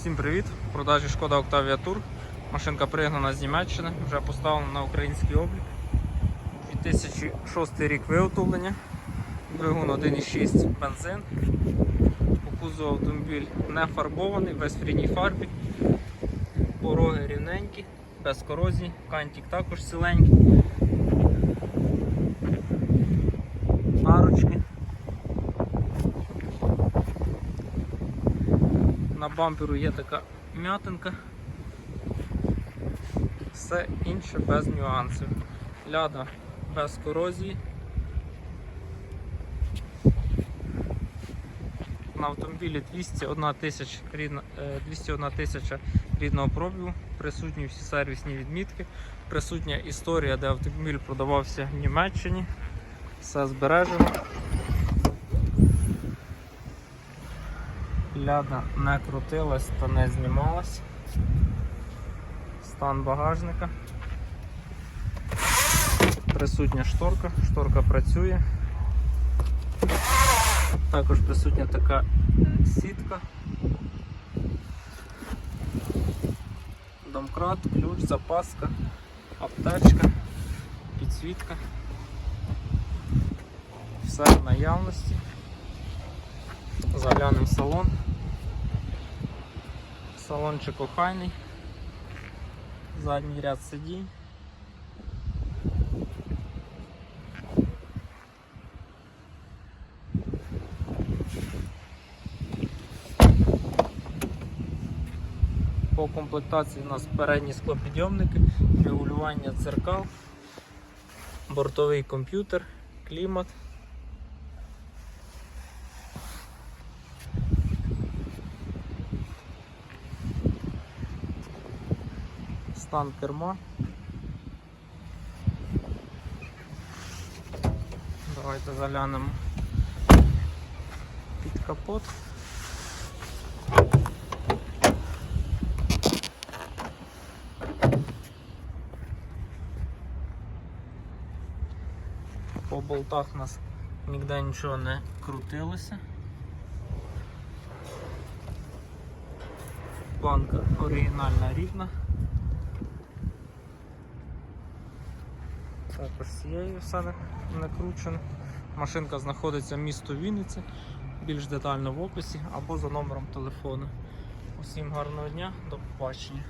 Всім привіт! В продажі шкода Octavia Tour. Машинка пригнана з Німеччини, вже поставлена на український облік. 2006 рік виготовлення. Двигун 1,6 бензин. По кузову автомобіль не фарбований, весь в рідній фарбі. Пороги рівненькі, без корозії, кантик також ціленький. На бамперу є така м'ятинка. Все інше без нюансів. Ляда без корозії. На автомобілі 201 тисяча рідна- е, 201 тисяча рідного пробігу, присутні всі сервісні відмітки, присутня історія, де автомобіль продавався в Німеччині. Все збережено. Ляда не крутилась та не знімалась. Стан багажника. Присутня шторка, шторка працює. Також присутня така сітка. Домкрат, ключ, запаска, аптечка, підсвітка. Все в наявності. Заглянемо в салон. Салончик охайний. Задній ряд сидінь. По комплектації у нас передні склопідйомники, регулювання дзеркал, бортовий комп'ютер, клімат. Стан керма. Давайте заглянемо під капот. По болтах у нас ніде нічого не крутилося. Планка оригінальна рідна. Також з цією все накручено. Машинка знаходиться в місто Вінниці, більш детально в описі або за номером телефону. Усім гарного дня, до побачення.